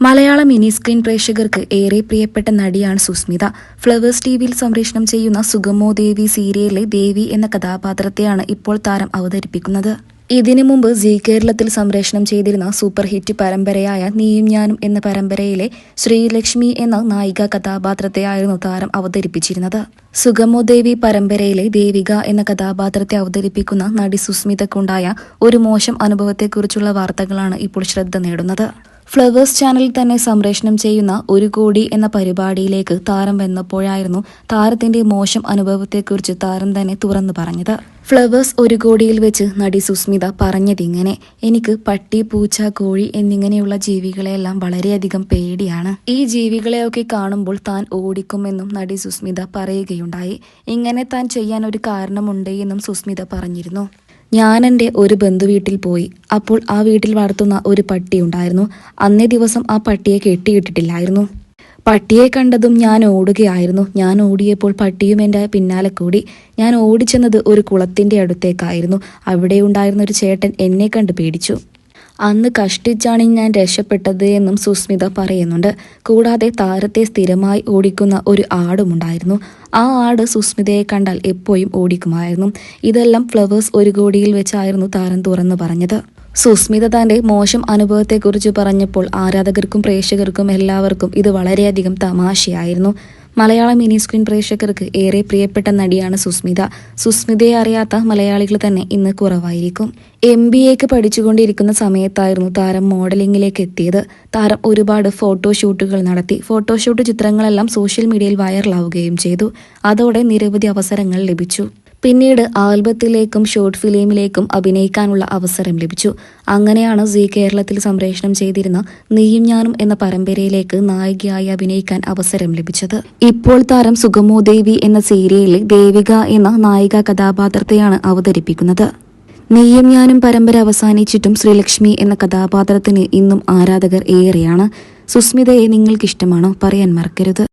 മലയാള mini screen പ്രേക്ഷകർക്ക് ഏറെ പ്രിയപ്പെട്ട നടിയാണ് സുസ്മിത. ഫ്ലവേഴ്സ് ടിവിയിൽ സംപ്രേഷണം ചെയ്യുന്ന സുഗമോ ദേവി സീരിയലിലെ ദേവി എന്ന കഥാപാത്രത്തെയാണ് ഇപ്പോൾ താരം അവതരിപ്പിക്കുന്നത്. ഇതിനു മുമ്പ് ജി കേരളത്തിൽ സംപ്രേഷണം ചെയ്തിരുന്ന സൂപ്പർ ഹിറ്റ് പരമ്പരയായ നീയും ഞാനും എന്ന പരമ്പരയിലെ ശ്രീലക്ഷ്മി എന്ന നായിക കഥാപാത്രത്തെയായിരുന്നു താരം അവതരിപ്പിച്ചിരുന്നത്. സുഗമോ ദേവി പരമ്പരയിലെ ദേവിക എന്ന കഥാപാത്രത്തെ അവതരിപ്പിക്കുന്ന നടി സുസ്മിതക്കുണ്ടായ ഒരു മോശം അനുഭവത്തെക്കുറിച്ചുള്ള വാർത്തകളാണ് ഇപ്പോൾ ശ്രദ്ധ നേടുന്നത്. ഫ്ലവേഴ്സ് ചാനലിൽ തന്നെ സംപ്രേഷണം ചെയ്യുന്ന ഒരു കോടി എന്ന പരിപാടിയിലേക്ക് താരം വന്നപ്പോഴായിരുന്നു താരത്തിന്റെ മോശം അനുഭവത്തെക്കുറിച്ച് താരം തന്നെ തുറന്നു പറഞ്ഞത്. ഫ്ലവേഴ്സ് ഒരു കോടിയിൽ വെച്ച് നടി സുസ്മിത പറഞ്ഞതിങ്ങനെ എനിക്ക് പട്ടി പൂച്ച കോഴി എന്നിങ്ങനെയുള്ള ജീവികളെയെല്ലാം വളരെയധികം പേടിയാണ്. ഈ ജീവികളെയൊക്കെ കാണുമ്പോൾ താൻ ഓടിക്കുമെന്നും നടി സുസ്മിത പറയുകയുണ്ടായി. ഇങ്ങനെ താൻ ചെയ്യാൻ ഒരു കാരണമുണ്ട് എന്നും സുസ്മിത പറഞ്ഞിരുന്നു. ഞാൻ എന്റെ ഒരു ബന്ധു വീട്ടിൽ പോയി. അപ്പോൾ ആ വീട്ടിൽ വളർത്തുന്ന ഒരു പട്ടി ഉണ്ടായിരുന്നു. അന്നേ ദിവസം ആ പട്ടിയെ കെട്ടിയിട്ടിട്ടില്ലായിരുന്നു പട്ടിയെ കണ്ടതും ഞാൻ ഓടുകയായിരുന്നു. ഞാൻ ഓടിയപ്പോൾ പട്ടിയും എന്റെ പിന്നാലെ കൂടി. ഞാൻ ഓടിച്ചെന്നത് ഒരു കുളത്തിന്റെ അടുത്തേക്കായിരുന്നു. അവിടെ ഉണ്ടായിരുന്ന ഒരു ചേട്ടൻ എന്നെ കണ്ട് പേടിച്ചു. അന്ന് കഷ്ടിച്ചാണ് ഞാൻ രക്ഷപ്പെട്ടത് എന്നും സുസ്മിത പറയുന്നുണ്ട്. കൂടാതെ താരത്തെ സ്ഥിരമായി ഓടിക്കുന്ന ഒരു ആടുമുണ്ടായിരുന്നു ആ ആട് സുസ്മിതയെ കണ്ടാൽ എപ്പോഴും ഓടിക്കുമായിരുന്നു. ഇതെല്ലാം ഫ്ലവേഴ്സ് ഒരു കോടിയിൽ വെച്ചായിരുന്നു താരം തുറന്നു പറഞ്ഞത്. സുസ്മിത തന്റെ മോശം അനുഭവത്തെക്കുറിച്ച് പറഞ്ഞപ്പോൾ ആരാധകർക്കും പ്രേക്ഷകർക്കും എല്ലാവർക്കും ഇത് വളരെയധികം തമാശയായിരുന്നു. മലയാള മിനി സ്ക്രീൻ പ്രേക്ഷകർക്ക് ഏറെ പ്രിയപ്പെട്ട നടിയാണ് സുസ്മിത. സുസ്മിതയെ അറിയാത്ത മലയാളികൾ തന്നെ ഇന്ന് കുറവായിരിക്കും. എം ബി എക്ക് പഠിച്ചുകൊണ്ടിരിക്കുന്ന സമയത്തായിരുന്നു താരം മോഡലിംഗിലേക്ക് എത്തിയത്. താരം ഒരുപാട് ഫോട്ടോഷൂട്ടുകൾ നടത്തി. ഫോട്ടോഷൂട്ട് ചിത്രങ്ങളെല്ലാം സോഷ്യൽ മീഡിയയിൽ വൈറലാവുകയും ചെയ്തു. അതോടെ നിരവധി അവസരങ്ങൾ ലഭിച്ചു. പിന്നീട് ആൽബത്തിലേക്കും ഷോർട്ട് ഫിലിമിലേക്കും അഭിനയിക്കാനുള്ള അവസരം ലഭിച്ചു. അങ്ങനെയാണ് സി കേരളത്തിൽ സംപ്രേഷണം ചെയ്തിരുന്ന നീയും ഞാനും എന്ന പരമ്പരയിലേക്ക് നായികയായി അഭിനയിക്കാൻ അവസരം ലഭിച്ചത്. ഇപ്പോൾ താരം സുഗമോ ദേവി എന്ന സീരിയലിൽ ദേവിക എന്ന നായിക കഥാപാത്രത്തെയാണ് അവതരിപ്പിക്കുന്നത്. നീയും ഞാനും പരമ്പര അവസാനിച്ചിട്ടും ശ്രീലക്ഷ്മി എന്ന കഥാപാത്രത്തിന് ഇന്നും ആരാധകർ ഏറെയാണ്. സുസ്മിതയെ നിങ്ങൾക്കിഷ്ടമാണോ? പറയാൻ മറക്കരുത്.